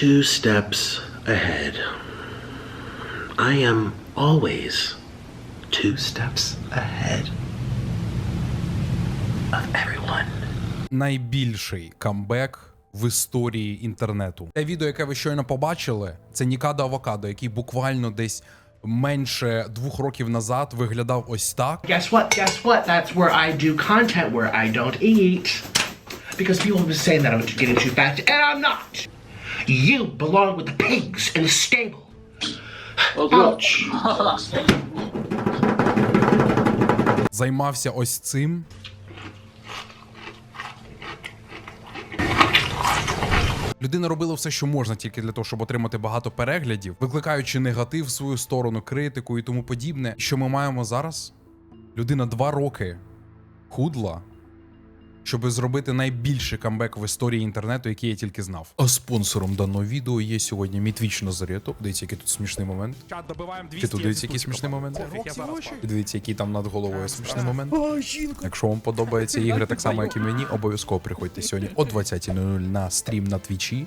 two steps ahead. I am always two steps ahead of everyone. найбільший камбек в історії інтернету. Те відео, яке ви щойно побачили, це Нікадо Авокадо, який буквально десь менше двох років назад виглядав ось так. Guess what? Guess what? That's where I do content where I don't eat. Because people have been saying that I'm getting too fat, and I'm not. You belong with the pigs in the stable. Ouch. Займався ось цим. Людина робила все, що можна, тільки для того, щоб отримати багато переглядів, викликаючи негатив в свою сторону, критику і тому подібне. Що ми маємо зараз? Людина два роки худла, щоб зробити найбільший камбек в історії інтернету, який я тільки знав. А спонсором даного відео є сьогодні мій твіч Назарето. Дивіться, який тут смішний момент. Чат добиваємо 200. Ти тут дивіться, який смішний момент. Дивіться, який там над головою смішний момент. Якщо вам подобаються ігри так само, як і мені, обов'язково приходьте сьогодні о 20.00 на стрім на твічі.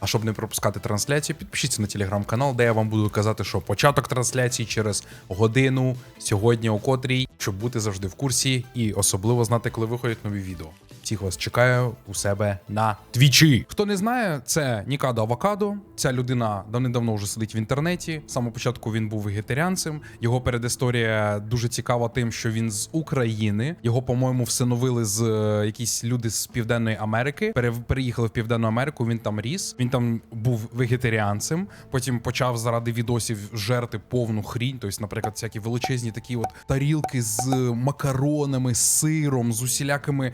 А щоб не пропускати трансляцію, підпишіться на телеграм-канал, де я вам буду казати, що початок трансляції через годину сьогодні, о котрій, щоб бути завжди в курсі і особливо знати, коли виходять нові відео. Всіх вас чекаю у себе на твічі. Хто не знає, це Нікадо Авокадо. Ця людина давним-давно вже сидить в інтернеті. З самого початку він був вегетаріанцем. Його передісторія дуже цікава тим, що він з України. Його, по-моєму, всиновили з е, якісь люди з Південної Америки. Переїхали в Південну Америку. Він там ріс. Він там був вегетаріанцем. Потім почав заради відосів жерти повну хрінь. Тобто, наприклад, всякі величезні такі от тарілки з макаронами, з сиром, з усілякими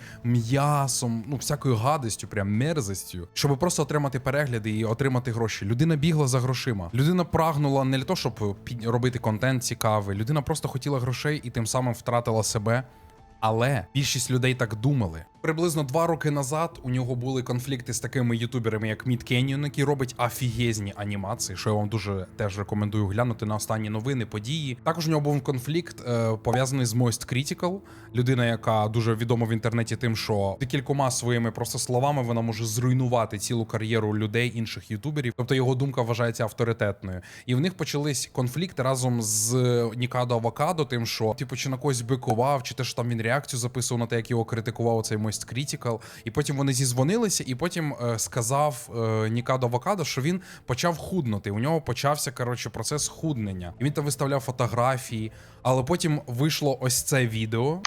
м'ясом, ну всякою гадостю, прям мерзостю, щоб просто отримати перегляди і отримати гроші. Людина бігла за грошима. Людина прагнула не для того, щоб робити контент цікавий. Людина просто хотіла грошей і тим самим втратила себе. Але більшість людей так думали. Приблизно два роки назад у нього були конфлікти з такими ютуберами, як Мід Кенyon, який робить афігезні анімації, що я вам дуже теж рекомендую глянути на останні новини, події. Також у нього був конфлікт е, пов'язаний з Moist Critical, людина, яка дуже відома в інтернеті, тим, що декількома своїми просто словами вона може зруйнувати цілу кар'єру людей інших ютуберів. Тобто його думка вважається авторитетною. І в них почались конфлікти разом з Нікадо Авокадо, тим, що типу чи на когось бикував, чи те, що там він реакцію записував на те, як його критикував цей Moist Critical. І потім вони зізвонилися, і потім е, сказав е, Нікадо Авокадо, що він почав худнути. У нього почався коротше процес худнення. І він там виставляв фотографії, але потім вийшло ось це відео.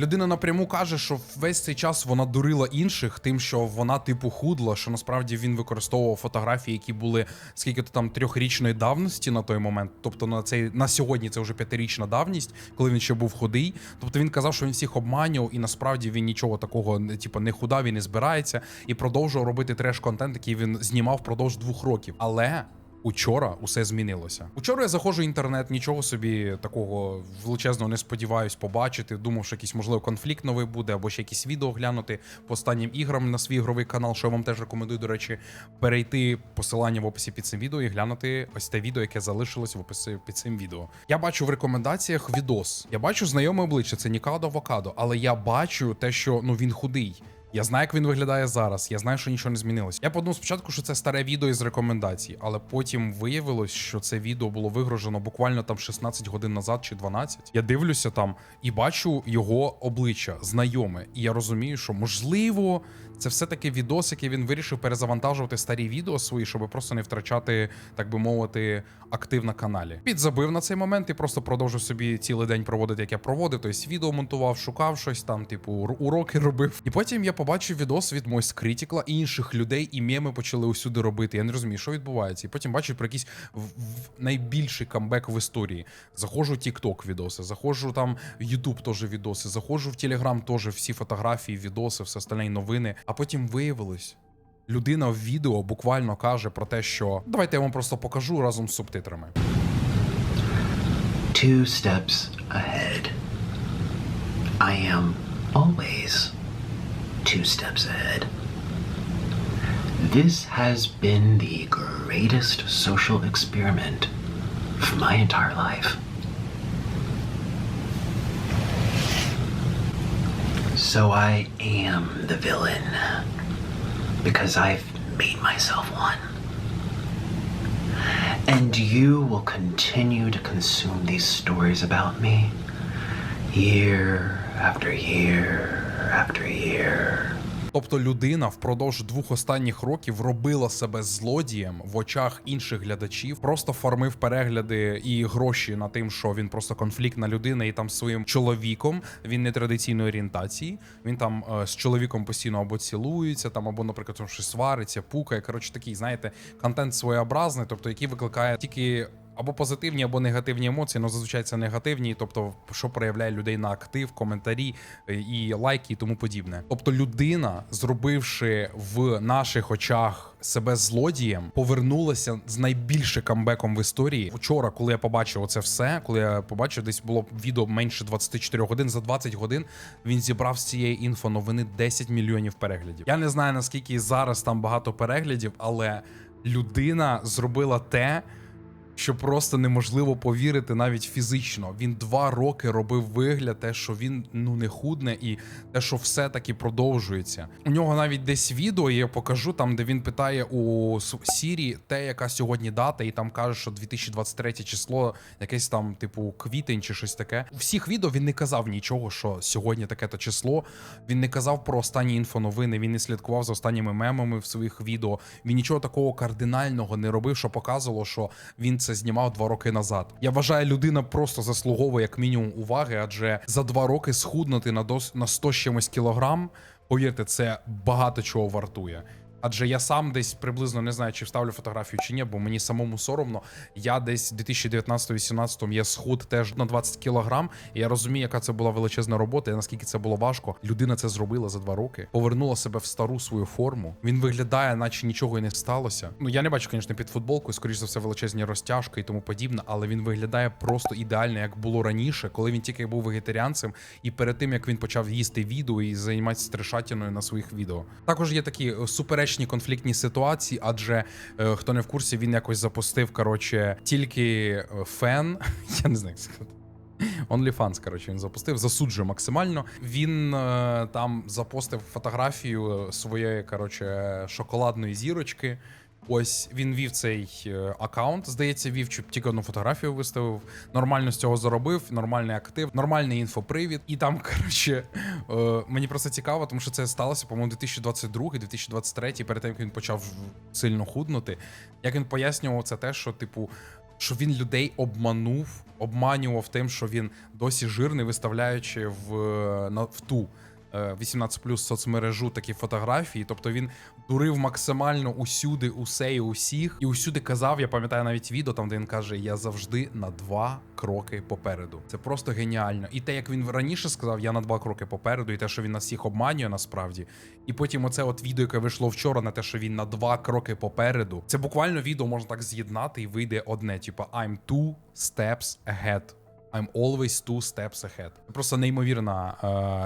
Людина напряму каже, що весь цей час вона дурила інших, тим, що вона типу худла, що насправді він використовував фотографії, які були скільки то там трьохрічної давності на той момент. Тобто на цей на сьогодні це вже п'ятирічна давність, коли він ще був худий. Тобто він казав, що він всіх обманював, і насправді він нічого такого не типу, не худав і не збирається, і продовжував робити треш-контент, який він знімав впродовж двох років. Але Учора усе змінилося. Учора я заходжу в інтернет, нічого собі такого величезного не сподіваюсь побачити. Думав, що якийсь можливо конфлікт новий буде, або ще якісь відео глянути по останнім іграм на свій ігровий канал, що я вам теж рекомендую, до речі, перейти посилання в описі під цим відео і глянути ось те відео, яке залишилось в описі під цим відео. Я бачу в рекомендаціях відос. Я бачу знайоме обличчя, це Нікадо Авокадо, але я бачу те, що ну він худий. Я знаю, як він виглядає зараз. Я знаю, що нічого не змінилось. Я подумав спочатку, що це старе відео із рекомендацій, але потім виявилось, що це відео було вигружено буквально там 16 годин назад чи 12. Я дивлюся там і бачу його обличчя знайоме. І я розумію, що можливо. Це все-таки відос, який він вирішив перезавантажувати старі відео свої, щоб просто не втрачати, так би мовити, актив на каналі. Підзабив на цей момент і просто продовжив собі цілий день проводити, як я проводив. Тобто відео монтував, шукав щось там, типу, уроки робив. І потім я побачив відос від Moist Critical і інших людей, і меми почали усюди робити. Я не розумію, що відбувається. І потім бачу про якийсь найбільший камбек в історії. Заходжу в TikTok відоси, заходжу там в YouTube теж відоси, заходжу в Telegram теж всі фотографії, відоси, все остальне і новини. А потім виявилось. Людина в відео буквально каже про те, що давайте я вам просто покажу разом з субтитрами. Two steps ahead. I am always two steps ahead. This has been the greatest social experiment of my entire life. So I am the villain because I've made myself one. And you will continue to consume these stories about me year after year after year. Тобто людина впродовж двох останніх років робила себе злодієм в очах інших глядачів, просто фармив перегляди і гроші на тим, що він просто конфліктна людина, і там своїм чоловіком він не традиційної орієнтації. Він там е, з чоловіком постійно або цілується, там або, наприклад, щось свариться, пукає. Коротше, такий, знаєте, контент своєобразний, тобто який викликає тільки. Або позитивні, або негативні емоції, але зазвичай це негативні, тобто, що проявляє людей на актив, коментарі е, і лайки, і тому подібне. Тобто, людина, зробивши в наших очах себе злодієм, повернулася з найбільшим камбеком в історії. Вчора, коли я побачив це все, коли я побачив, десь було відео менше 24 годин. За 20 годин він зібрав з цієї інфоновини 10 мільйонів переглядів. Я не знаю наскільки зараз там багато переглядів, але людина зробила те що просто неможливо повірити навіть фізично. Він два роки робив вигляд, те, що він ну не худне, і те, що все таки продовжується. У нього навіть десь відео я покажу там, де він питає у Сірі, те, яка сьогодні дата, і там каже, що 2023 число, якесь там, типу, квітень чи щось таке. У всіх відео він не казав нічого, що сьогодні таке-то число. Він не казав про останні інфоновини, він не слідкував за останніми мемами в своїх відео. Він нічого такого кардинального не робив, що показувало, що він це знімав два роки назад. Я вважаю, людина просто заслуговує як мінімум уваги, адже за два роки схуднути на дос на 100 чимось кілограм. Повірте, це багато чого вартує. Адже я сам десь приблизно не знаю, чи вставлю фотографію чи ні, бо мені самому соромно. Я десь 2019-18 я схуд теж на 20 кілограм. І я розумію, яка це була величезна робота, і наскільки це було важко. Людина це зробила за два роки, повернула себе в стару свою форму. Він виглядає, наче нічого і не сталося. Ну я не бачу, звісно, під футболкою, скоріш за все, величезні розтяжки і тому подібне, але він виглядає просто ідеально, як було раніше, коли він тільки був вегетаріанцем, і перед тим як він почав їсти відео і займатися стрешатіною на своїх відео. Також є такі е, суперечні конфліктні ситуації, адже е, хто не в курсі, він якось запустив коротше тільки е, фен. Я не знаю, як сказати. OnlyFans, коротше, він запустив, засуджує максимально. Він е, там запостив фотографію своєї, коротше, шоколадної зірочки. Ось він вів цей е, аккаунт, здається, вів чи тільки одну фотографію виставив. Нормально з цього заробив, нормальний актив, нормальний інфопривід. І там, коротше, е, мені просто цікаво, тому що це сталося, по-моєму, 2022-2023, перед тим як він почав сильно худнути. Як він пояснював, це те, що, типу, що він людей обманув, обманював тим, що він досі жирний, виставляючи в, е, на, в ту. Е, 18 плюс соцмережу такі фотографії, тобто він дурив максимально усюди, усе і усіх, і усюди казав. Я пам'ятаю навіть відео, там де він каже: Я завжди на два кроки попереду. Це просто геніально. І те, як він раніше сказав, я на два кроки попереду, і те, що він нас всіх обманює насправді. І потім оце от відео, яке вийшло вчора, на те, що він на два кроки попереду. Це буквально відео можна так з'єднати і вийде одне: типа I'm two steps ahead. I'm always two steps ahead. Просто неймовірна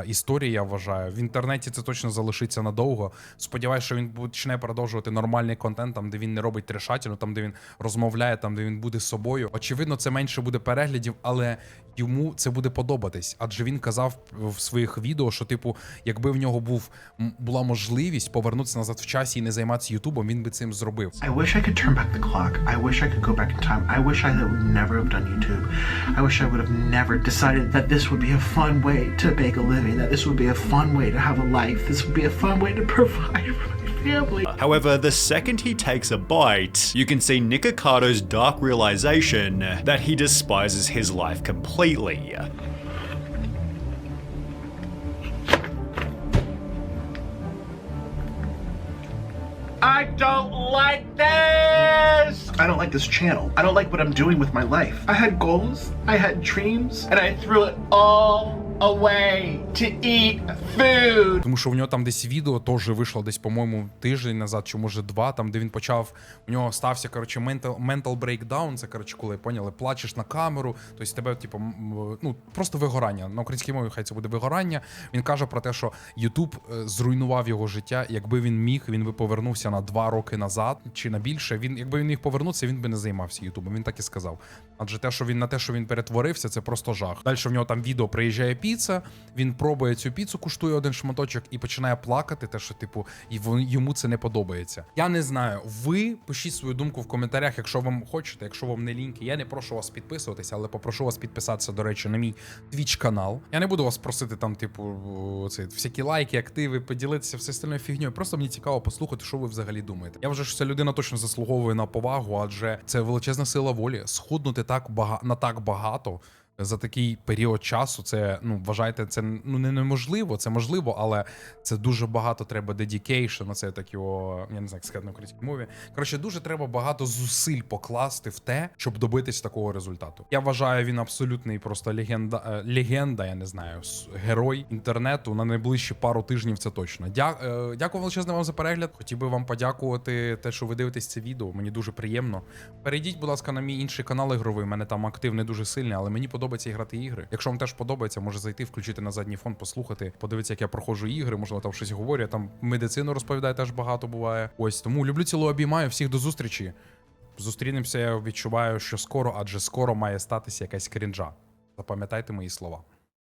е, історія, я вважаю. В інтернеті це точно залишиться надовго. Сподіваюсь, що він почне продовжувати нормальний контент, там, де він не робить трешатіну, там, де він розмовляє, там, де він буде собою. Очевидно, це менше буде переглядів, але йому це буде подобатись. Адже він казав в своїх відео, що, типу, якби в нього був була можливість повернутися назад в часі і не займатися Ютубом, він би цим зробив. I wish I could turn back the clock. I wish I could go back in time. I wish I would never have done YouTube. I wish I would have never decided that this would be a fun way to make a living, that this would be a fun way to have a life, this would be a fun way to provide for my family. However, the second he takes a bite, you can see Nikocato's dark realization that he despises his life completely. I don't like this! I don't like this channel. I don't like what I'm doing with my life. I had goals, I had dreams, and I threw it all away to eat food. Тому що в нього там десь відео теж вийшло десь, по-моєму, тиждень назад, чи може два, там де він почав. У нього стався коротше mental, mental breakdown, Це коротше, коли поняли, плачеш на камеру, тобто тебе, типу, ну просто вигорання. На українській мові хай це буде вигорання. Він каже про те, що Ютуб е, зруйнував його життя. Якби він міг, він би повернувся на два роки назад чи на більше. Він, якби він міг повернутися, він би не займався Ютубом. Він так і сказав. Адже те, що він на те, що він перетворився, це просто жах. Далі в нього там відео приїжджає піца. Він пробує цю піцу, куштує один шматочок і починає плакати. Те, що типу, і йому це не подобається. Я не знаю. Ви пишіть свою думку в коментарях, якщо вам хочете, якщо вам не ліньки. Я не прошу вас підписуватися, але попрошу вас підписатися, до речі, на мій твіч канал. Я не буду вас просити там, типу, це всякі лайки, активи, поділитися все остальною фігньою. Просто мені цікаво послухати, що ви взагалі думаєте. Я вважаю, що ця людина точно заслуговує на повагу, адже це величезна сила волі. Схуднути так бага... на так багато. За такий період часу це ну вважайте, це ну не неможливо, це можливо, але це дуже багато треба dedication, Це так його, я не знаю, як на українській мові. Коротше, дуже треба багато зусиль покласти в те, щоб добитись такого результату. Я вважаю, він абсолютний просто легенда, е, легенда, я не знаю, герой інтернету на найближчі пару тижнів. Це точно. Дя, е, дякую величезне вам за перегляд. Хотів би вам подякувати, те, що ви дивитесь це відео. Мені дуже приємно. Перейдіть, будь ласка, на мій інший канал ігровий. Мене там актив не дуже сильний, але мені подобається грати ігри. Якщо вам теж подобається, може зайти, включити на задній фон, послухати, подивитися, як я проходжу ігри, можливо, там щось говорю. Я там медицину розповідаю, теж багато буває. Ось тому люблю цілу обіймаю. Всіх до зустрічі. Зустрінемося, я відчуваю, що скоро, адже скоро має статися якась крінжа. Запам'ятайте мої слова.